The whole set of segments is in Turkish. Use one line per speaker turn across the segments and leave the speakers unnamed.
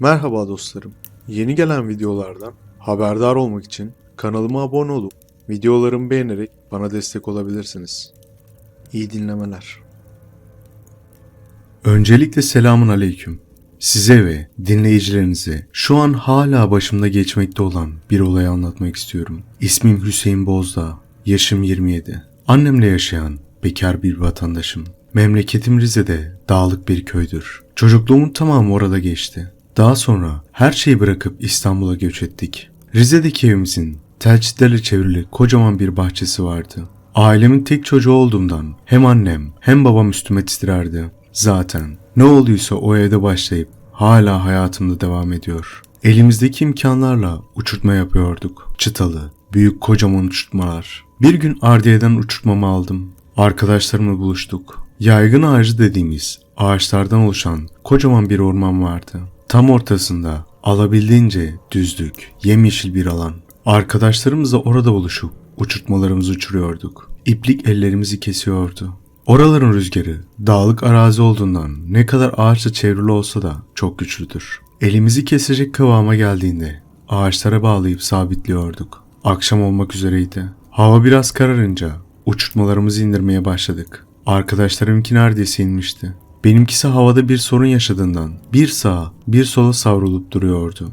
Merhaba dostlarım. Yeni gelen videolardan haberdar olmak için kanalıma abone olup videolarımı beğenerek bana destek olabilirsiniz. İyi dinlemeler. Öncelikle selamun aleyküm. Size ve dinleyicilerinize şu an hala başımda geçmekte olan bir olayı anlatmak istiyorum. İsmim Hüseyin Bozdağ, yaşım 27. Annemle yaşayan bekar bir vatandaşım. Memleketim Rize'de dağlık bir köydür. Çocukluğumun tamamı orada geçti. Daha sonra her şeyi bırakıp İstanbul'a göç ettik. Rize'deki evimizin telçitlerle çevrili kocaman bir bahçesi vardı. Ailemin tek çocuğu olduğumdan hem annem hem babam üstüme titrerdi. Zaten ne olduysa o evde başlayıp hala hayatımda devam ediyor. Elimizdeki imkanlarla uçurtma yapıyorduk. Çıtalı, büyük kocaman uçurtmalar. Bir gün Ardiye'den uçurtmamı aldım. Arkadaşlarımla buluştuk. Yaygın ağacı dediğimiz ağaçlardan oluşan kocaman bir orman vardı. Tam ortasında alabildiğince düzlük, yemyeşil bir alan. Arkadaşlarımızla orada buluşup uçurtmalarımızı uçuruyorduk. İplik ellerimizi kesiyordu. Oraların rüzgarı dağlık arazi olduğundan ne kadar ağaçla çevrili olsa da çok güçlüdür. Elimizi kesecek kıvama geldiğinde ağaçlara bağlayıp sabitliyorduk. Akşam olmak üzereydi. Hava biraz kararınca uçurtmalarımızı indirmeye başladık. Arkadaşlarımki neredeyse inmişti. Benimkisi havada bir sorun yaşadığından bir sağa bir sola savrulup duruyordu.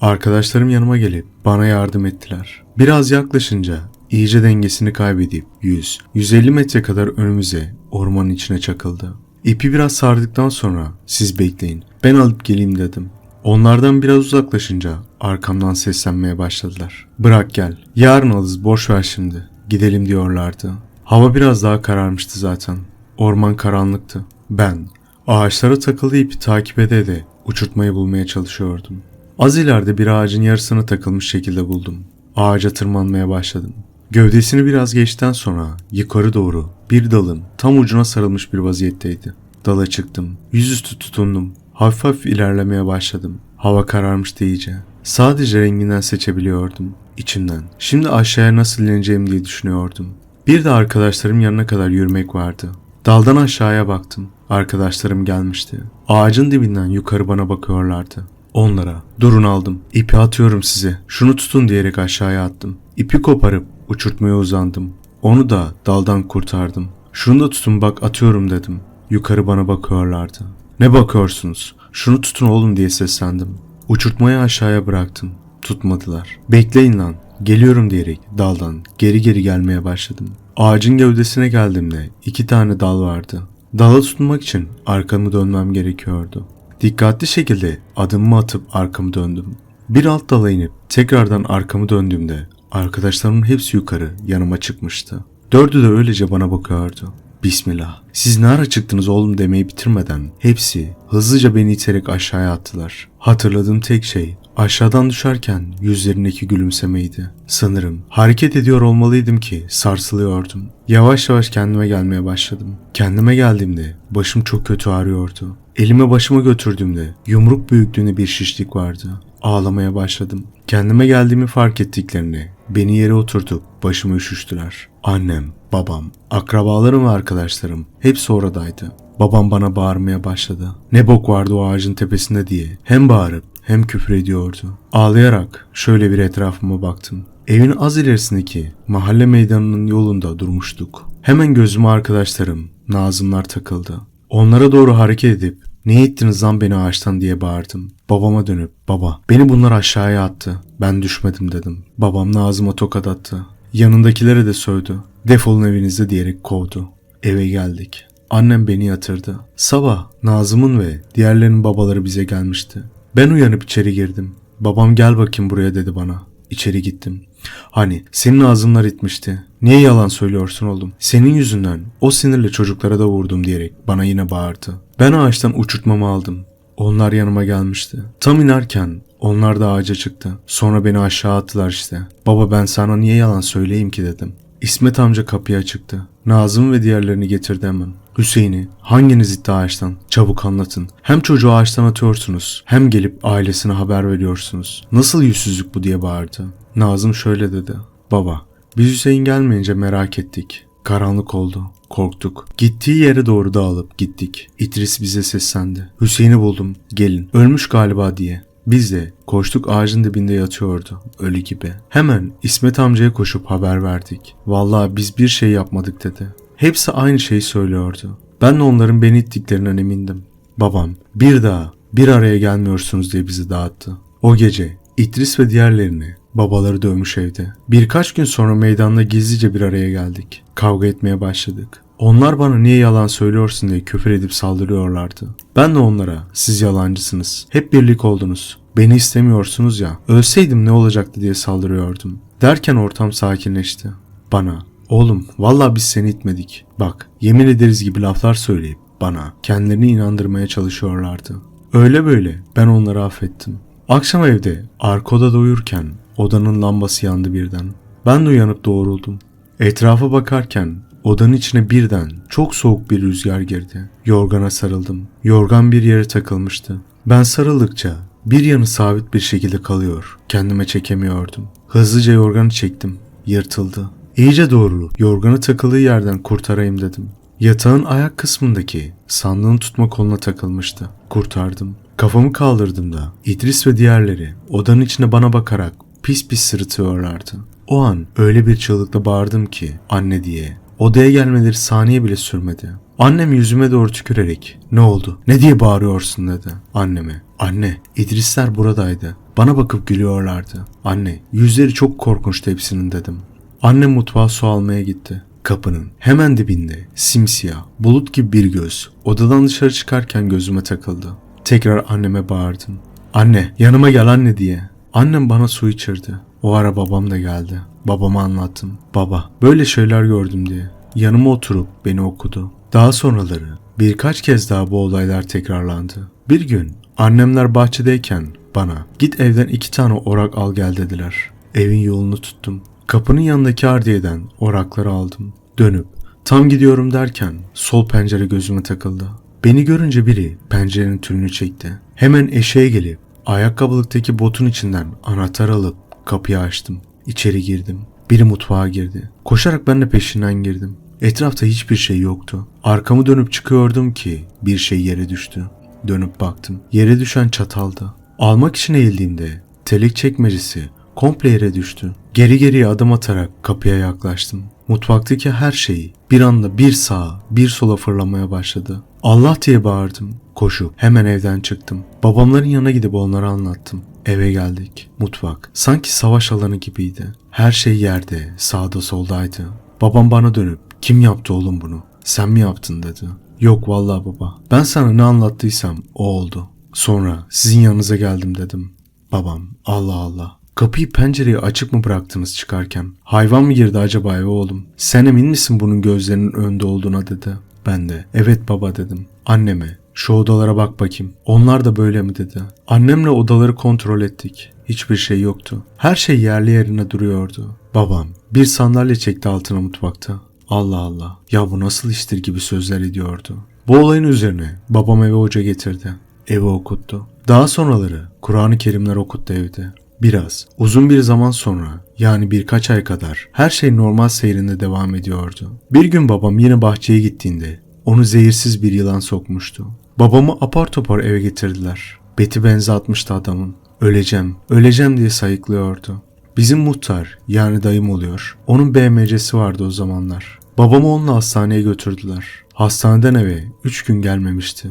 Arkadaşlarım yanıma gelip bana yardım ettiler. Biraz yaklaşınca iyice dengesini kaybedip 100-150 metre kadar önümüze ormanın içine çakıldı. İpi biraz sardıktan sonra siz bekleyin ben alıp geleyim dedim. Onlardan biraz uzaklaşınca arkamdan seslenmeye başladılar. Bırak gel yarın alırız boş ver şimdi gidelim diyorlardı. Hava biraz daha kararmıştı zaten. Orman karanlıktı. Ben ağaçlara takılı ipi takip ede de uçurtmayı bulmaya çalışıyordum. Az ileride bir ağacın yarısına takılmış şekilde buldum. Ağaca tırmanmaya başladım. Gövdesini biraz geçten sonra yukarı doğru bir dalın tam ucuna sarılmış bir vaziyetteydi. Dala çıktım. Yüzüstü tutundum. Hafif hafif ilerlemeye başladım. Hava kararmıştı iyice. Sadece renginden seçebiliyordum. İçimden. Şimdi aşağıya nasıl ineceğim diye düşünüyordum. Bir de arkadaşlarım yanına kadar yürümek vardı. Daldan aşağıya baktım. Arkadaşlarım gelmişti. Ağacın dibinden yukarı bana bakıyorlardı. Onlara durun aldım. İpi atıyorum size. Şunu tutun diyerek aşağıya attım. İpi koparıp uçurtmaya uzandım. Onu da daldan kurtardım. Şunu da tutun bak atıyorum dedim. Yukarı bana bakıyorlardı. Ne bakıyorsunuz? Şunu tutun oğlum diye seslendim. Uçurtmayı aşağıya bıraktım. Tutmadılar. Bekleyin lan. Geliyorum diyerek daldan geri geri gelmeye başladım. Ağacın gövdesine geldiğimde iki tane dal vardı. Dala tutunmak için arkamı dönmem gerekiyordu. Dikkatli şekilde adımımı atıp arkamı döndüm. Bir alt dala inip tekrardan arkamı döndüğümde arkadaşlarımın hepsi yukarı yanıma çıkmıştı. Dördü de öylece bana bakıyordu. Bismillah. Siz ne ara çıktınız oğlum demeyi bitirmeden hepsi hızlıca beni iterek aşağıya attılar. Hatırladığım tek şey aşağıdan düşerken yüzlerindeki gülümsemeydi. Sanırım hareket ediyor olmalıydım ki sarsılıyordum. Yavaş yavaş kendime gelmeye başladım. Kendime geldiğimde başım çok kötü ağrıyordu. Elime başıma götürdüğümde yumruk büyüklüğünde bir şişlik vardı. Ağlamaya başladım. Kendime geldiğimi fark ettiklerini beni yere oturtup başımı üşüştüler. Annem, babam, akrabalarım ve arkadaşlarım hepsi oradaydı. Babam bana bağırmaya başladı. Ne bok vardı o ağacın tepesinde diye. Hem bağırıp hem küfür ediyordu. Ağlayarak şöyle bir etrafıma baktım. Evin az ilerisindeki mahalle meydanının yolunda durmuştuk. Hemen gözüme arkadaşlarım, Nazımlar takıldı. Onlara doğru hareket edip ne ettiniz lan beni ağaçtan diye bağırdım. Babama dönüp baba beni bunlar aşağıya attı. Ben düşmedim dedim. Babam Nazım'a tokat attı. Yanındakilere de sövdü. Defolun evinizde diyerek kovdu. Eve geldik. Annem beni yatırdı. Sabah Nazım'ın ve diğerlerinin babaları bize gelmişti. Ben uyanıp içeri girdim. Babam gel bakayım buraya dedi bana. İçeri gittim. Hani senin ağzınlar itmişti. Niye yalan söylüyorsun oğlum? Senin yüzünden o sinirle çocuklara da vurdum diyerek bana yine bağırdı. Ben ağaçtan uçurtmamı aldım. Onlar yanıma gelmişti. Tam inerken onlar da ağaca çıktı. Sonra beni aşağı attılar işte. Baba ben sana niye yalan söyleyeyim ki dedim. İsmet amca kapıya çıktı. Nazım ve diğerlerini getirdi hemen. Hüseyin'i hanginiz itti ağaçtan? Çabuk anlatın. Hem çocuğu ağaçtan atıyorsunuz hem gelip ailesine haber veriyorsunuz. Nasıl yüzsüzlük bu diye bağırdı. Nazım şöyle dedi. Baba biz Hüseyin gelmeyince merak ettik. Karanlık oldu. Korktuk. Gittiği yere doğru dağılıp gittik. İdris bize seslendi. Hüseyin'i buldum. Gelin. Ölmüş galiba diye. Biz de koştuk ağacın dibinde yatıyordu. Ölü gibi. Hemen İsmet amcaya koşup haber verdik. Vallahi biz bir şey yapmadık dedi. Hepsi aynı şeyi söylüyordu. Ben de onların beni ittiklerinden emindim. Babam bir daha bir araya gelmiyorsunuz diye bizi dağıttı. O gece İdris ve diğerlerini babaları dövmüş evde. Birkaç gün sonra meydanda gizlice bir araya geldik. Kavga etmeye başladık. Onlar bana niye yalan söylüyorsun diye küfür edip saldırıyorlardı. Ben de onlara siz yalancısınız. Hep birlik oldunuz. Beni istemiyorsunuz ya. Ölseydim ne olacaktı diye saldırıyordum. Derken ortam sakinleşti. Bana oğlum vallahi biz seni itmedik. Bak yemin ederiz gibi laflar söyleyip bana kendilerini inandırmaya çalışıyorlardı. Öyle böyle ben onları affettim. Akşam evde arka odada uyurken odanın lambası yandı birden. Ben de uyanıp doğruldum. Etrafa bakarken odanın içine birden çok soğuk bir rüzgar girdi. Yorgana sarıldım. Yorgan bir yere takılmıştı. Ben sarıldıkça bir yanı sabit bir şekilde kalıyor. Kendime çekemiyordum. Hızlıca yorganı çektim. Yırtıldı. İyice doğru yorganı takıldığı yerden kurtarayım dedim. Yatağın ayak kısmındaki sandığın tutma koluna takılmıştı. Kurtardım. Kafamı kaldırdığımda İdris ve diğerleri odanın içine bana bakarak pis pis sırıtıyorlardı. O an öyle bir çığlıkla bağırdım ki anne diye. Odaya gelmeleri saniye bile sürmedi. Annem yüzüme doğru tükürerek ne oldu ne diye bağırıyorsun dedi anneme. Anne İdrisler buradaydı. Bana bakıp gülüyorlardı. Anne yüzleri çok korkunçtu hepsinin dedim. Annem mutfağa su almaya gitti. Kapının hemen dibinde simsiyah, bulut gibi bir göz odadan dışarı çıkarken gözüme takıldı. Tekrar anneme bağırdım. Anne yanıma gel anne diye. Annem bana su içirdi. O ara babam da geldi. Babama anlattım. Baba böyle şeyler gördüm diye. Yanıma oturup beni okudu. Daha sonraları birkaç kez daha bu olaylar tekrarlandı. Bir gün annemler bahçedeyken bana git evden iki tane orak al gel dediler. Evin yolunu tuttum. Kapının yanındaki ardiyeden orakları aldım. Dönüp tam gidiyorum derken sol pencere gözüme takıldı. Beni görünce biri pencerenin tülünü çekti. Hemen eşeğe gelip ayakkabılıktaki botun içinden anahtar alıp kapıyı açtım. İçeri girdim. Biri mutfağa girdi. Koşarak ben de peşinden girdim. Etrafta hiçbir şey yoktu. Arkamı dönüp çıkıyordum ki bir şey yere düştü. Dönüp baktım. Yere düşen çataldı. Almak için eğildiğimde telek çekmecesi komple yere düştü. Geri geriye adım atarak kapıya yaklaştım. Mutfaktaki her şey bir anda bir sağa bir sola fırlamaya başladı. Allah diye bağırdım. Koşup hemen evden çıktım. Babamların yanına gidip onlara anlattım. Eve geldik. Mutfak sanki savaş alanı gibiydi. Her şey yerde, sağda soldaydı. Babam bana dönüp kim yaptı oğlum bunu? Sen mi yaptın dedi. Yok vallahi baba. Ben sana ne anlattıysam o oldu. Sonra sizin yanınıza geldim dedim. Babam Allah Allah. Kapıyı pencereyi açık mı bıraktınız çıkarken? Hayvan mı girdi acaba eve oğlum? Sen emin misin bunun gözlerinin önünde olduğuna dedi. Ben de evet baba dedim. Anneme şu odalara bak bakayım. Onlar da böyle mi dedi. Annemle odaları kontrol ettik. Hiçbir şey yoktu. Her şey yerli yerine duruyordu. Babam bir sandalye çekti altına mutfakta. Allah Allah ya bu nasıl iştir gibi sözler ediyordu. Bu olayın üzerine babam eve hoca getirdi. Evi okuttu. Daha sonraları Kur'an-ı Kerimler okuttu evde. Biraz uzun bir zaman sonra yani birkaç ay kadar her şey normal seyrinde devam ediyordu. Bir gün babam yine bahçeye gittiğinde onu zehirsiz bir yılan sokmuştu. Babamı apar topar eve getirdiler. Beti benze atmıştı adamın. Öleceğim, öleceğim diye sayıklıyordu. Bizim muhtar yani dayım oluyor. Onun BMC'si vardı o zamanlar. Babamı onunla hastaneye götürdüler. Hastaneden eve 3 gün gelmemişti.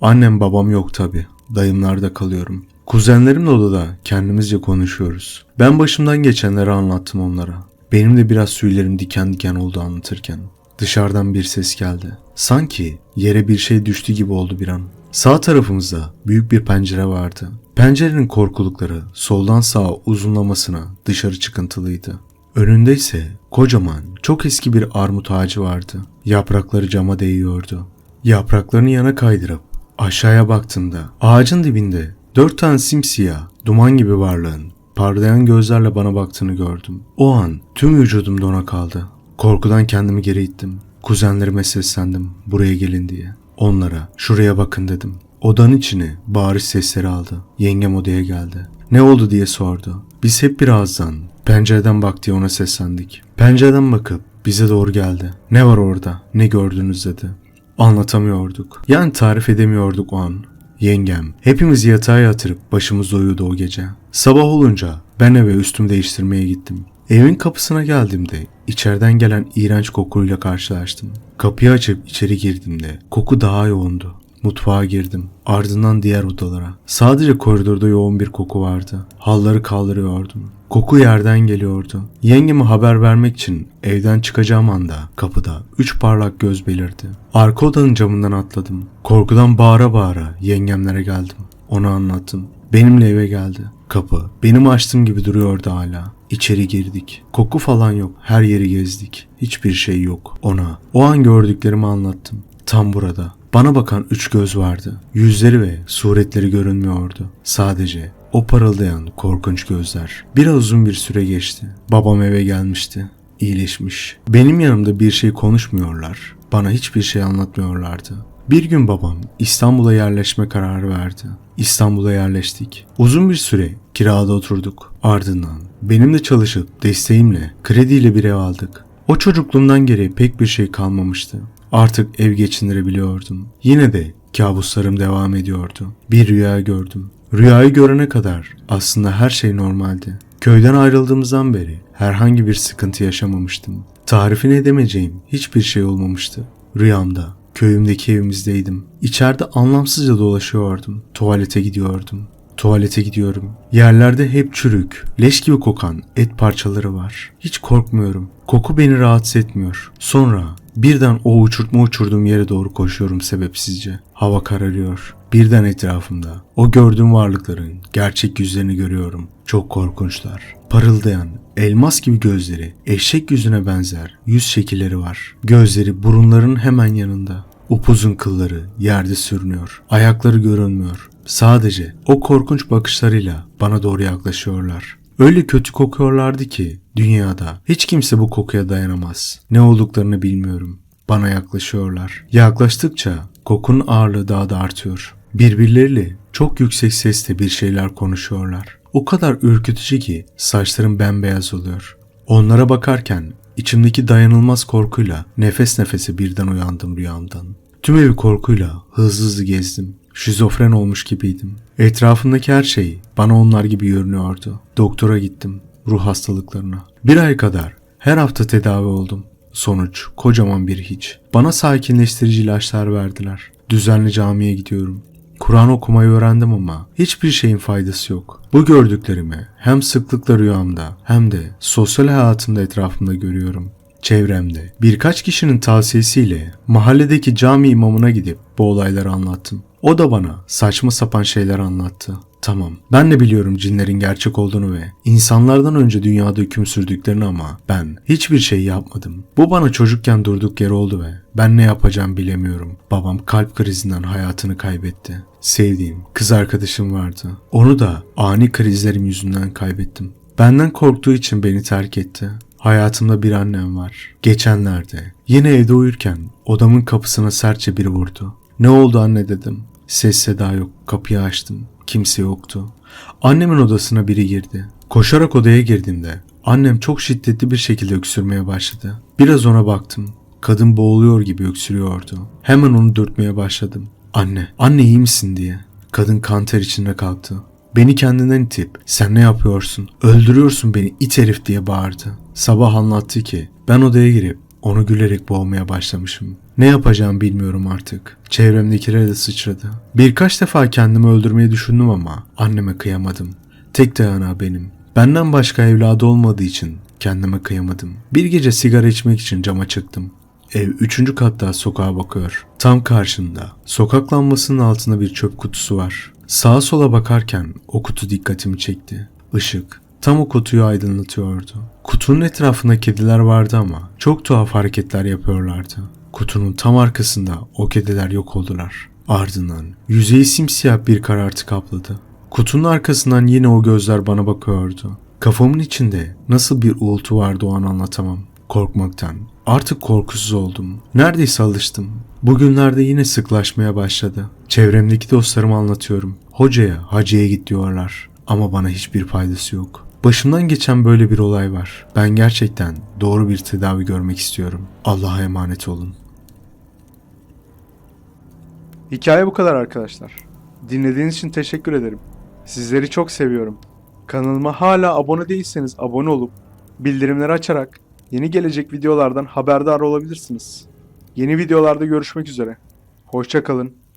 Annem babam yok tabi. Dayımlarda kalıyorum. Kuzenlerimle odada kendimizce konuşuyoruz. Ben başımdan geçenleri anlattım onlara. Benim de biraz tüylerim diken diken oldu anlatırken. Dışarıdan bir ses geldi. Sanki yere bir şey düştü gibi oldu bir an. Sağ tarafımızda büyük bir pencere vardı. Pencerenin korkulukları soldan sağa uzunlamasına dışarı çıkıntılıydı. Önünde ise kocaman, çok eski bir armut ağacı vardı. Yaprakları cama değiyordu. Yapraklarını yana kaydırıp aşağıya baktığımda ağacın dibinde dört tane simsiyah, duman gibi varlığın parlayan gözlerle bana baktığını gördüm. O an tüm vücudum dona kaldı. Korkudan kendimi geri ittim. Kuzenlerime seslendim buraya gelin diye. Onlara şuraya bakın dedim. Odanın içini bağırış sesleri aldı. Yengem odaya geldi. Ne oldu diye sordu. Biz hep bir ağızdan pencereden bak diye ona seslendik. Pencereden bakıp bize doğru geldi. Ne var orada? Ne gördünüz dedi. Anlatamıyorduk. Yani tarif edemiyorduk o an. Yengem hepimizi yatağa yatırıp başımızda uyudu o gece. Sabah olunca ben eve üstümü değiştirmeye gittim. Evin kapısına geldiğimde içeriden gelen iğrenç kokuyla karşılaştım. Kapıyı açıp içeri girdiğimde koku daha yoğundu. Mutfağa girdim. Ardından diğer odalara. Sadece koridorda yoğun bir koku vardı. Halları kaldırıyordum. Koku yerden geliyordu. Yengeme haber vermek için evden çıkacağım anda kapıda üç parlak göz belirdi. Arka odanın camından atladım. Korkudan bağıra bağıra yengemlere geldim. Ona anlattım. Benimle eve geldi. Kapı benim açtığım gibi duruyordu hala. İçeri girdik. Koku falan yok. Her yeri gezdik. Hiçbir şey yok. Ona o an gördüklerimi anlattım. Tam burada. Bana bakan üç göz vardı. Yüzleri ve suretleri görünmüyordu. Sadece o parıldayan korkunç gözler. Biraz uzun bir süre geçti. Babam eve gelmişti. İyileşmiş. Benim yanımda bir şey konuşmuyorlar. Bana hiçbir şey anlatmıyorlardı. Bir gün babam İstanbul'a yerleşme kararı verdi. İstanbul'a yerleştik. Uzun bir süre kirada oturduk. Ardından benim de çalışıp desteğimle krediyle bir ev aldık. O çocukluğumdan geri pek bir şey kalmamıştı. Artık ev geçindirebiliyordum. Yine de kabuslarım devam ediyordu. Bir rüya gördüm. Rüyayı görene kadar aslında her şey normaldi. Köyden ayrıldığımızdan beri herhangi bir sıkıntı yaşamamıştım. Tarifini edemeyeceğim hiçbir şey olmamıştı. Rüyamda köyümdeki evimizdeydim. İçeride anlamsızca dolaşıyordum. Tuvalete gidiyordum. Tuvalete gidiyorum. Yerlerde hep çürük, leş gibi kokan et parçaları var. Hiç korkmuyorum. Koku beni rahatsız etmiyor. Sonra birden o uçurtma uçurduğum yere doğru koşuyorum sebepsizce. Hava kararıyor. Birden etrafımda o gördüğüm varlıkların gerçek yüzlerini görüyorum. Çok korkunçlar. Parıldayan, elmas gibi gözleri, eşek yüzüne benzer yüz şekilleri var. Gözleri burunların hemen yanında. Upuzun kılları yerde sürünüyor. Ayakları görünmüyor. Sadece o korkunç bakışlarıyla bana doğru yaklaşıyorlar. Öyle kötü kokuyorlardı ki dünyada hiç kimse bu kokuya dayanamaz. Ne olduklarını bilmiyorum. Bana yaklaşıyorlar. Yaklaştıkça kokunun ağırlığı daha da artıyor. Birbirleriyle çok yüksek sesle bir şeyler konuşuyorlar. O kadar ürkütücü ki saçlarım bembeyaz oluyor. Onlara bakarken içimdeki dayanılmaz korkuyla nefes nefese birden uyandım rüyamdan. Tüm evi korkuyla hızlı hızlı gezdim. Şizofren olmuş gibiydim. Etrafımdaki her şey bana onlar gibi görünüyordu. Doktora gittim. Ruh hastalıklarına. Bir ay kadar her hafta tedavi oldum. Sonuç kocaman bir hiç. Bana sakinleştirici ilaçlar verdiler. Düzenli camiye gidiyorum. Kur'an okumayı öğrendim ama hiçbir şeyin faydası yok. Bu gördüklerimi hem sıklıkla rüyamda hem de sosyal hayatımda etrafımda görüyorum. Çevremde birkaç kişinin tavsiyesiyle mahalledeki cami imamına gidip bu olayları anlattım. O da bana saçma sapan şeyler anlattı. Tamam. Ben de biliyorum cinlerin gerçek olduğunu ve insanlardan önce dünyada hüküm sürdüklerini ama ben hiçbir şey yapmadım. Bu bana çocukken durduk yer oldu ve ben ne yapacağım bilemiyorum. Babam kalp krizinden hayatını kaybetti. Sevdiğim kız arkadaşım vardı. Onu da ani krizlerim yüzünden kaybettim. Benden korktuğu için beni terk etti. Hayatımda bir annem var. Geçenlerde yine evde uyurken odamın kapısına sertçe biri vurdu. Ne oldu anne dedim. Ses seda yok. Kapıyı açtım. Kimse yoktu. Annemin odasına biri girdi. Koşarak odaya girdiğimde annem çok şiddetli bir şekilde öksürmeye başladı. Biraz ona baktım. Kadın boğuluyor gibi öksürüyordu. Hemen onu dürtmeye başladım. Anne, anne iyi misin diye. Kadın kanter içinde kalktı. Beni kendinden itip sen ne yapıyorsun? Öldürüyorsun beni it herif diye bağırdı. Sabah anlattı ki ben odaya girip onu gülerek boğmaya başlamışım. Ne yapacağım bilmiyorum artık. Çevremdekilere de sıçradı. Birkaç defa kendimi öldürmeyi düşündüm ama anneme kıyamadım. Tek dayanağı benim. Benden başka evladı olmadığı için kendime kıyamadım. Bir gece sigara içmek için cama çıktım. Ev üçüncü katta sokağa bakıyor. Tam karşında sokak lambasının altında bir çöp kutusu var. Sağa sola bakarken o kutu dikkatimi çekti. Işık tam o kutuyu aydınlatıyordu. Kutunun etrafında kediler vardı ama çok tuhaf hareketler yapıyorlardı. Kutunun tam arkasında o kediler yok oldular. Ardından yüzeyi simsiyah bir karartı kapladı. Kutunun arkasından yine o gözler bana bakıyordu. Kafamın içinde nasıl bir uğultu vardı o an anlatamam. Korkmaktan artık korkusuz oldum. Neredeyse alıştım. Bugünlerde yine sıklaşmaya başladı. Çevremdeki dostlarıma anlatıyorum. Hocaya, hacıya git diyorlar. Ama bana hiçbir faydası yok. Başımdan geçen böyle bir olay var. Ben gerçekten doğru bir tedavi görmek istiyorum. Allah'a emanet olun.
Hikaye bu kadar arkadaşlar. Dinlediğiniz için teşekkür ederim. Sizleri çok seviyorum. Kanalıma hala abone değilseniz abone olup bildirimleri açarak yeni gelecek videolardan haberdar olabilirsiniz. Yeni videolarda görüşmek üzere. Hoşça kalın.